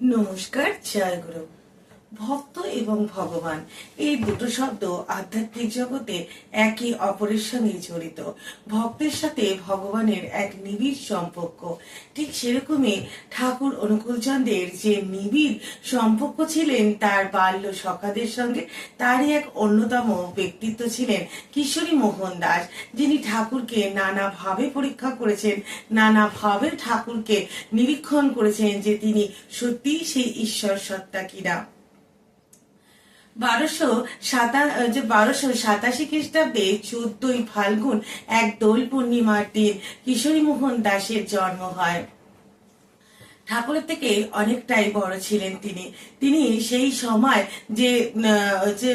নমস্কার জয় গুরু। ভক্ত এবং ভগবান। এই দুটো শব্দ আধ্যাত্মিক জগতে একে অপরের সঙ্গে জড়িত। ভক্তের সাথে ভগবানের এক নিবিড় সম্পর্ক। ঠিক সেরকমই ঠাকুর অনুকূলচন্দ্রের যে নিবিড় সম্পর্ক ছিলেন, তার বাল্য সখাদের সঙ্গে তারই এক অন্যতম ব্যক্তিত্ব ছিলেন কিশোরী মোহন দাস, যিনি ঠাকুরকে নানাভাবে পরীক্ষা করেছেন, নানাভাবে ঠাকুরকে নিরীক্ষণ করেছেন যে তিনি সত্যিই সেই ঈশ্বর সত্তা কিনা। বারোশো সাতা যে বারোশো সাতাশি খ্রিস্টাব্দে চোদ্দই ফাল্গুন এক দোল পূর্ণিমার দিন কিশোরী মোহন দাসের জন্ম হয়। ঠাকুরের থেকে অনেকটাই বড় ছিলেন তিনি। তিনি সেই সময় যে যে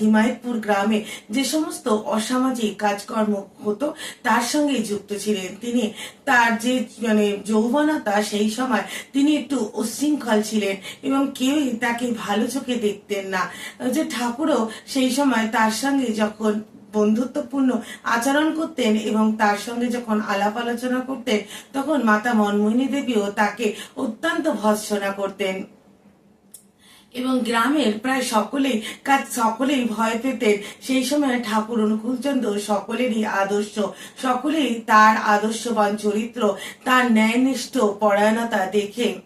হিমায়তপুর গ্রামে যে সমস্ত অসামাজিক কাজকর্ম হতো, তার সঙ্গে যুক্ত ছিলেন তিনি। তার যে মানে যৌবনতা, সেই সময় তিনি একটু উচ্ছৃঙ্খল ছিলেন এবং কেউই তাকে ভালো চোখে দেখতেন না। যে ঠাকুরও সেই সময় তার সঙ্গে যখন বন্ধুত্বপূর্ণ আচরণ করতেন এবং তার সঙ্গে যখন আলাপ আলোচনা করতেন, তখন মাতা মনমোহিনী দেবীও তাকে অত্যন্ত ভৎসনা করতেন। এবং গ্রামের প্রায় সকলেই কাজ সকলেই ভয় পেতেন। সেই সময় ঠাকুর অনুকূলচন্দ্র সকলেরই আদর্শ, সকলেই তার আদর্শবান চরিত্র, তার ন্যায়নিষ্ঠ পরায়ণতা দেখে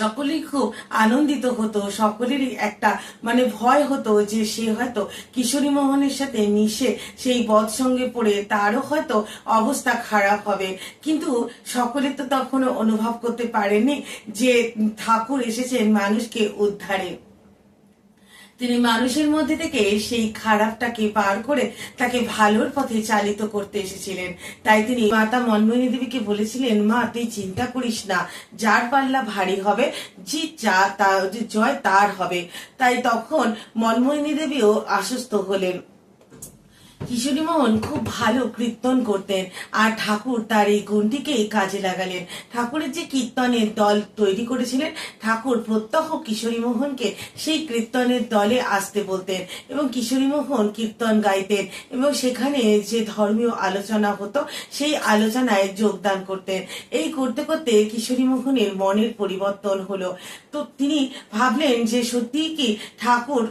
সকলেই খুব আনন্দিত হতো, সকলেরই একটা মানে ভয় হতো যে সে হয়তো কিশোরী মোহনের সাথে মিশে সেই বধ সঙ্গে পড়ে তারও হয়তো অবস্থা খারাপ হবে। কিন্তু সকলে তো তখনও অনুভব করতে পারেনি যে ঠাকুর এসেছেন মানুষকে উদ্ধারে। তিনি মানুষের মধ্যে থেকে সেই খারাপটাকে পার করে তাকে ভালোর পথে চালিত করতে এসেছিলেন। তাই তিনি মাতা মনমোহিনী দেবীকে বলেছিলেন, মা, তুই চিন্তা করিস না, যার পাল্লা ভারী হবে জি যা তা, যে জয় তার হবে। তাই তখন মনমোহিনী দেবীও আশ্বস্ত হলেন। কিশোরী মোহন খুব ভালো কীর্তন করতেন আর ঠাকুর তার এই গুণটিকেই কাজে লাগালেন। ঠাকুরের যে কীর্তনের দল তৈরি করেছিলেন, ঠাকুর প্রত্যহ কিশোরী মোহনকে সেই কীর্তনের দলে আসতে বলতেন এবং কিশোরী মোহন কীর্তন গাইতেন এবং সেখানে যে ধর্মীয় আলোচনা হতো, সেই আলোচনায় যোগদান করতেন। এই করতে করতে কিশোরী মোহনের মনের পরিবর্তন হলো। তো তিনি ভাবলেন যে সত্যি কি ঠাকুর,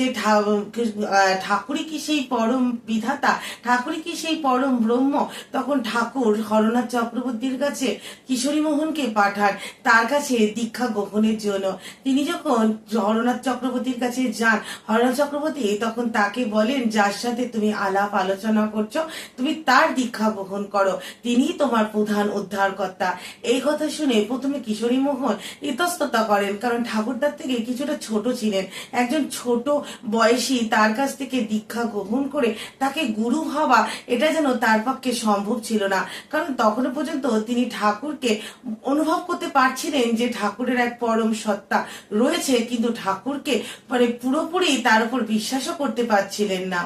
যে ঠাকুরই কি সেই পরম বিধাতা। ঠাকুরই কি সেই পরম ব্রহ্ম? তখন ঠাকুর হরনাথ চক্রবর্তীর কাছে কিশোরী মোহনকে পাঠান। তার কাছে দীক্ষা গ্রহণের জন্য। তিনি যখন হরনাথ চক্রবর্তীর কাছে যান, হরনাথ চক্রবর্তী তখন তাকে বলেন, যার সাথে তুমি আলাপ আলোচনা করছ, তুমি তার দীক্ষা গ্রহণ করো। তিনি তোমার প্রধান উদ্ধারকর্তা। এই কথা শুনে প্রথমে কিশোরী মোহন ইতস্ততা করেন, কারণ ঠাকুরদার থেকে কিছুটা ছোট ছিলেন। একজন ছোট বয়সী তার কাছ থেকে দীক্ষা গ্রহণ করে তাকে গুরু ভাবা এটা যেন তার পক্ষে সম্ভব ছিল না। কারণ তখনও পর্যন্ত তিনি ঠাকুরকে অনুভব করতে পারছিলেন যে ঠাকুরের এক পরম সত্তা রয়েছে, কিন্তু ঠাকুরকে মানে পুরোপুরি তার উপর বিশ্বাসও করতে পারছিলেন না।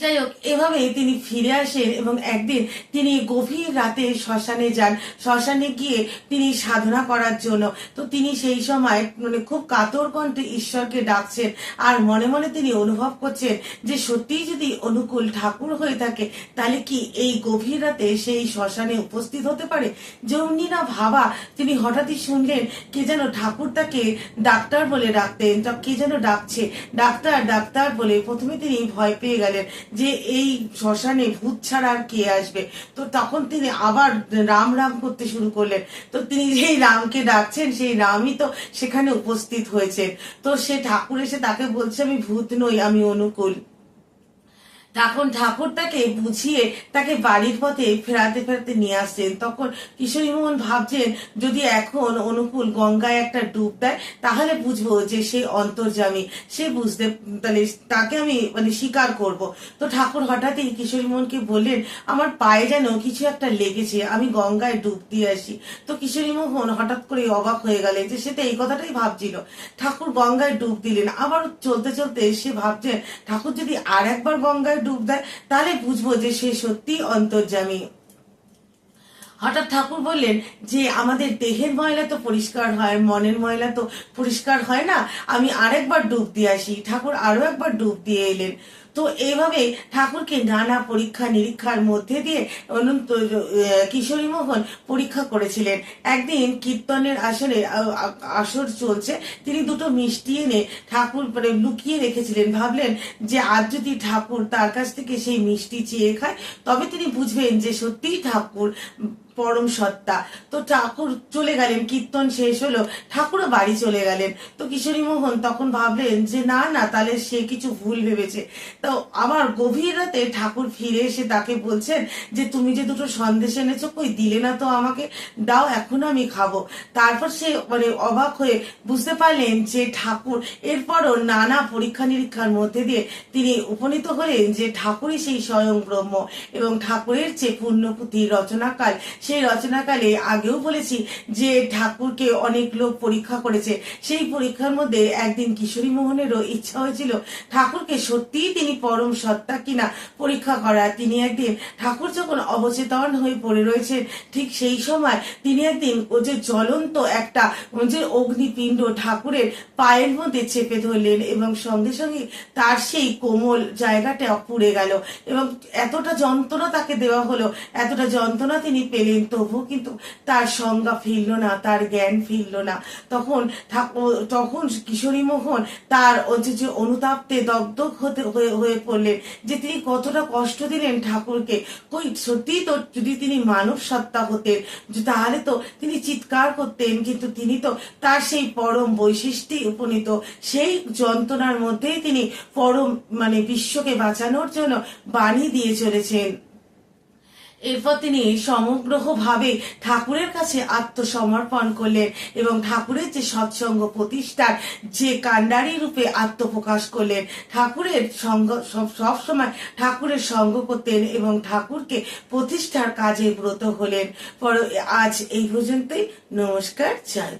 যাই হোক এভাবে তিনি ফিরে আসেন এবং একদিন তিনি গভীর রাতে শ্মশানে যান। শ্মশানে গিয়ে তিনি সাধনা করার জন্য। তো তিনি সেই সময় মানে খুব কাতর কণ্ঠে ঈশ্বরকে ডাকছেন আর মনে মনে তিনি অনুভব করছেন যে সত্যিই যদি অনুকূল ঠাকুর হয়ে থাকে, তাহলে কি এই গভীর রাতে সেই শ্মশানে উপস্থিত হতে পারে? যেমনি না ভাবা, তিনি হঠাৎই শুনলেন কে যেন ঠাকুর তাকে ডাক্তার বলে ডাকতেন। কে যেন ডাকছে? ডাক্তার ডাক্তার বলে প্রথমে তিনি ভয় পেয়ে গেলেন। যে এই শ্মশানে ভূত ছাড়া আর কে আসবে? তো তখন তিনি আবার রাম রাম করতে শুরু করলেন। তো তিনি যেই রামকে ডাকছেন, সেই রামই তো সেখানে উপস্থিত হয়েছে তো সে ঠাকুর এসে তাকে বলছে, আমি ভূত নই, আমি অনুকূল। তখন ঠাকুর তাকে বুঝিয়ে তাকে বাড়ির পথে ফেরাতে ফেরাতে নিয়ে আসছেন। তখন কিশোরী মোহন ভাবছেন, যদি এখন অনুকূল গঙ্গায় একটা ডুব দেয়, তাহলে বুঝব যে সে অন্তর্জামী সে বুঝতে তাহলে তাকে আমি মানে স্বীকার করব। তো ঠাকুর হঠাৎই কিশোরী মোহনকে বললেন, আমার পায়ে যেন কিছু একটা লেগেছে, আমি গঙ্গায় ডুব দিয়ে আসি। তো কিশোরী মোহন হঠাৎ করে অবাক হয়ে গেলেন যে সে তো এই কথাটাই ভাবছিল। ঠাকুর গঙ্গায় ডুব দিলেন। আবার চলতে চলতে সে ভাবছেন ঠাকুর যদি আর একবার গঙ্গায় ডুব দেয়, তাহলে বুঝব যে সে সত্যি অন্তর্জামী হঠাৎ ঠাকুর বললেন যে, আমাদের দেহের ময়লা তো পরিষ্কার হয়, মনের ময়লা তো পরিষ্কার হয় না, আমি আরেকবার ডুব দিয়ে আসি। ঠাকুর আরও একবার ডুব দিয়ে এলেন। তো এইভাবে ঠাকুরকে নানা পরীক্ষা নিরীক্ষার মধ্যে দিয়ে অনন্ত কিশোরী মোহন পরীক্ষা করেছিলেন। একদিন কীর্তনের আসরে আসর চলছে, তিনি দুটো মিষ্টি এনে ঠাকুর মানে লুকিয়ে রেখেছিলেন। ভাবলেন যে আজ যদি ঠাকুর তার কাছ থেকে সেই মিষ্টি চেয়ে খায়, তবে তিনি বুঝবেন যে সত্যিই ঠাকুর পরম সত্তা। তো ঠাকুর চলে গেলেন, কীর্তন শেষ হলো, ঠাকুরও বাড়ি চলে গেলেন। তো কিশোরী মোহন তখন ভাবলেন যে, না না, তাহলে সে কিছু ভুল ভেবেছে। তো আবার গভীর রাতে ঠাকুর ফিরে এসে তাকে বলছেন যে, তুমি যে দুটো সন্দেশ এনেছো, কই দিলে না তো আমাকে? দাও এখন আমি খাব। তারপর সে মানে অবাক হয়ে বুঝতে পারলেন যে, ঠাকুর এরপরও নানা পরীক্ষা নিরীক্ষার মধ্যে দিয়ে তিনি উপনীত হলেন যে, ঠাকুরই সেই স্বয়ং ব্রহ্ম এবং ঠাকুরের যে পূর্ণপুঁথি রচনাকাল সেই রচনাকালে আগেও বলেছি যে ঠাকুরকে অনেক লোক পরীক্ষা করেছে। সেই পরীক্ষার মধ্যে একদিন কিশোরী মোহনেরও ইচ্ছা হয়েছিল, ঠাকুরকে সত্যিই তিনি পরম সত্তা কিনা পরীক্ষা করা তিনি একদিন ঠাকুর যখন অবচেতন হয়ে পড়ে রয়েছেন, ঠিক সেই সময় তিনি একদিন ও যে জ্বলন্ত একটা যে অগ্নিপিণ্ড ঠাকুরের পায়ের মধ্যে চেপে ধরলেন এবং সঙ্গে সঙ্গে তার সেই কোমল জায়গাটা পুড়ে গেল এবং এতটা যন্ত্রণা তাকে দেওয়া হলো, এতটা যন্ত্রণা তিনি পেলেন তবুও কিন্তু তার সংজ্ঞা ফিরল না, তার জ্ঞান ফিরল না। তখন তখন কিশোরী মোহন তার যে অনুতাপতে দগ্ধ হতে হয়ে পড়লেন, যে তিনি কতটা কষ্ট দিলেন ঠাকুরকে, কই সত্যিই তো যদি তিনি মানব সত্তা হতেন তাহলে তো তিনি চিৎকার করতেন, কিন্তু তিনি তো তার সেই পরম বৈশিষ্ট্যে উপনীত। সেই যন্ত্রণার মধ্যেই তিনি পরম মানে বিশ্বকে বাঁচানোর জন্য বাণী দিয়ে চলেছেন। এরপর তিনি সমগ্রভাবে ঠাকুরের কাছে আত্মসমর্পণ করলেন এবং ঠাকুরের যে সৎসঙ্গ প্রতিষ্ঠার যে কাণ্ডারি রূপে আত্মপ্রকাশ করলেন, ঠাকুরের সঙ্গ, সব সময় ঠাকুরের সঙ্গ করতেন এবং ঠাকুরকে প্রতিষ্ঠার কাজে ব্রত হলেন। পর আজ এই পর্যন্তই। নমস্কার, জয়